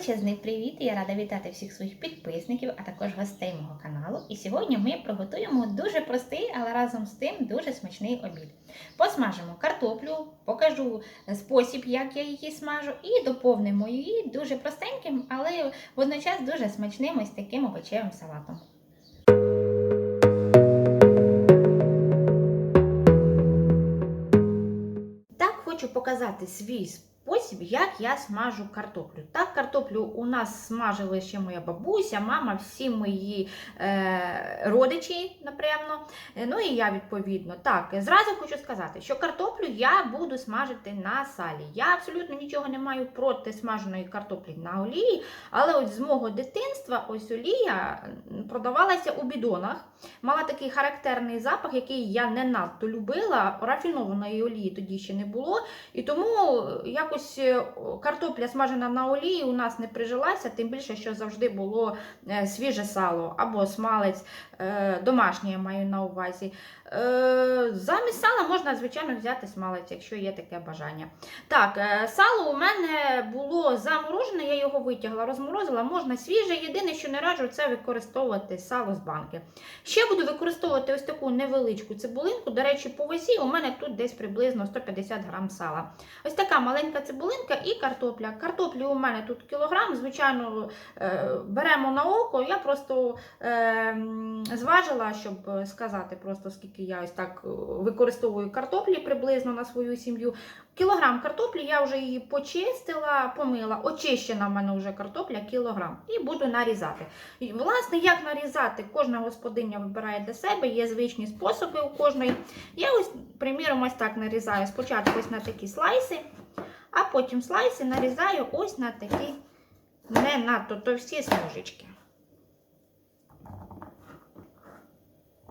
Величезний привіт! Я рада вітати всіх своїх підписників, а також гостей мого каналу. І сьогодні ми приготуємо дуже простий, але разом з тим дуже смачний обід. Посмажимо картоплю, покажу спосіб, як я її смажу, і доповнимо її дуже простеньким, але водночас дуже смачним ось таким овочевим салатом. Так хочу показати свій спосіб, як я смажу картоплю. Так, картоплю у нас смажили ще моя бабуся, мама, всі мої е, родичі, напевно. Е, Ну і я відповідно. Так, зразу хочу сказати, що картоплю я буду смажити на салі. Я абсолютно нічого не маю проти смаженої картоплі на олії, але от з мого дитинства ось олія продавалася у бідонах. Мала такий характерний запах, який я не надто любила. Рафінованої олії тоді ще не було. І тому якось е, картопля смажена на олії у нас не прижилася, тим більше, що завжди було е, свіже сало або смалець е, домашнє маю на увазі. Замість сала можна, звичайно, взяти смалець, якщо є таке бажання. Так, сало у мене було заморожене, я його витягла, розморозила, можна свіже. Єдине, що не раджу, це використовувати сало з банки. Ще буду використовувати ось таку невеличку цибулинку. До речі, по вазі у мене тут десь приблизно 150 грам сала. Ось така маленька цибулинка і картопля. Картоплі у мене тут кілограм. Звичайно, е, беремо на око. Я просто е, зважила, щоб сказати, просто скільки я ось так е, використовую картоплі приблизно на свою сім'ю. Кілограм картоплі, я вже її почистила, помила. Очищена в мене вже картопля кілограм. І буду нарізати. І, власне, як нарізати, кожна господиня вибирає для себе, є звичні способи у кожної. Я ось, приміром, ось так нарізаю спочатку ось на такі слайси, а потім слайси нарізаю ось на такі не надто товсті смужечки.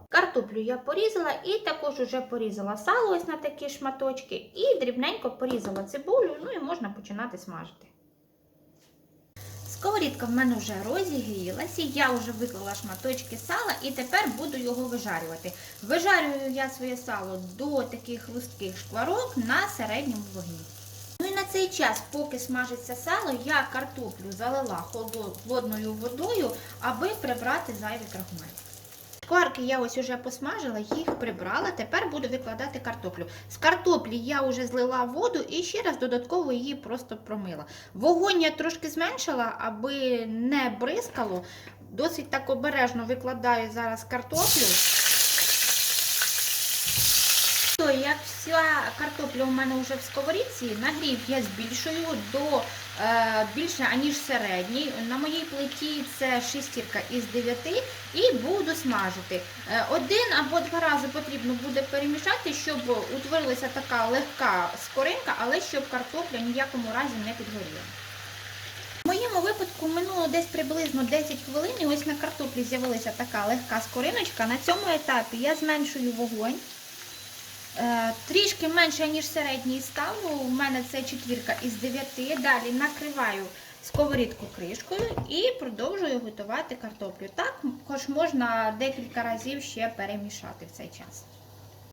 Картоплю я порізала і також вже порізала сало ось на такі шматочки, і дрібненько порізала цибулю, ну і можна починати смажити. Сковорідка в мене вже розігрілася, я вже виклала шматочки сала і тепер буду його вижарювати. Вижарюю я своє сало до таких хрустких шкварок на середньому вогні. Ну і на цей час, поки смажиться сало, я картоплю залила холодною водою, аби прибрати зайвий крахмаль. Шкварки я ось уже посмажила, їх прибрала. Тепер буду викладати картоплю. З картоплі я вже злила воду і ще раз додатково її просто промила. Вогонь я трошки зменшила, аби не бризкало. Досить так обережно викладаю зараз картоплю. Як вся картопля у мене вже в сковорідці, нагрів я збільшую до е, більше аніж середній. На моїй плиті це шестірка із 9 і буду смажити. Е, один або два рази потрібно буде перемішати, щоб утворилася така легка скоринка, але щоб картопля ні в якому разі не підгоріла. В моєму випадку минуло десь приблизно 10 хвилин, і ось на картоплі з'явилася така легка скориночка. На цьому етапі я зменшую вогонь. Е, Трішки менше, ніж середній ставлю. У мене це четвірка із 9. Далі накриваю сковорідку кришкою і продовжую готувати картоплю. Також можна декілька разів ще перемішати в цей час.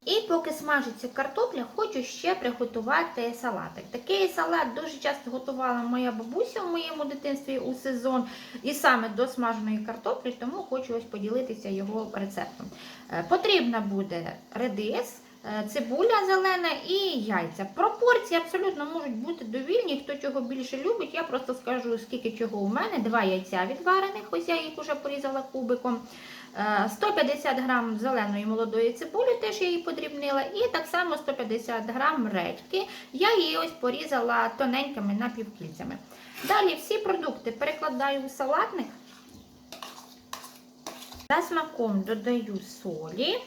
І поки смажиться картопля, хочу ще приготувати салатик. Такий салат дуже часто готувала моя бабуся в моєму дитинстві у сезон, і саме до смаженої картоплі, тому хочу ось поділитися його рецептом. Е, Потрібна буде редис. Е, Цибуля зелена і яйця. Пропорції абсолютно можуть бути довільні. Хто чого більше любить, я просто скажу, скільки чого у мене. Два яйця відварених, ось я їх вже порізала кубиком. Е, 150 грам зеленої молодої цибулі, теж я її подрібнила. І так само 150 грам редьки. Я її ось порізала тоненькими напівкільцями. Далі всі продукти перекладаю у салатник. За смаком додаю солі.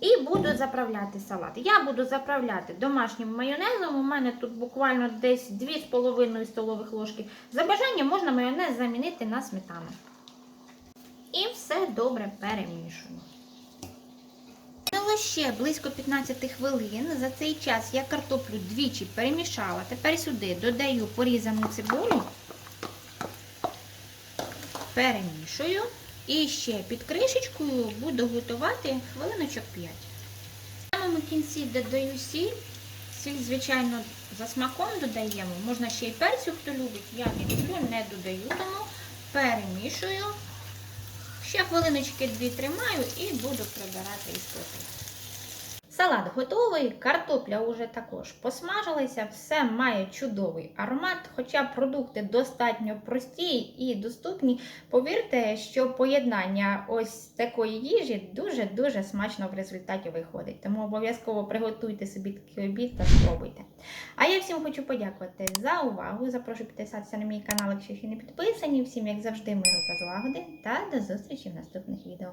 І буду заправляти салат. Я буду заправляти домашнім майонезом. У мене тут буквально десь 2,5 столових ложки. За бажанням можна майонез замінити на сметану. І все добре перемішую. Минуло ще близько 15 хвилин. За цей час я картоплю двічі перемішала. Тепер сюди додаю порізану цибулю, перемішую. І ще під кришечкою буду готувати хвилиночок 5. В самому кінці додаю сіль. Сіль, звичайно, за смаком додаємо. Можна ще й перцю, хто любить. Я не люблю, не додаю, тому перемішую. Ще хвилиночки дві тримаю і буду прибирати із плити. Салат готовий, картопля вже також посмажилася, все має чудовий аромат, хоча продукти достатньо прості і доступні. Повірте, що поєднання ось такої їжі дуже-дуже смачно в результаті виходить. Тому обов'язково приготуйте собі такий обід та спробуйте. А я всім хочу подякувати за увагу. Запрошую підписатися на мій канал, якщо ще не підписані. Всім, як завжди, миру та злагоди. Та до зустрічі в наступних відео.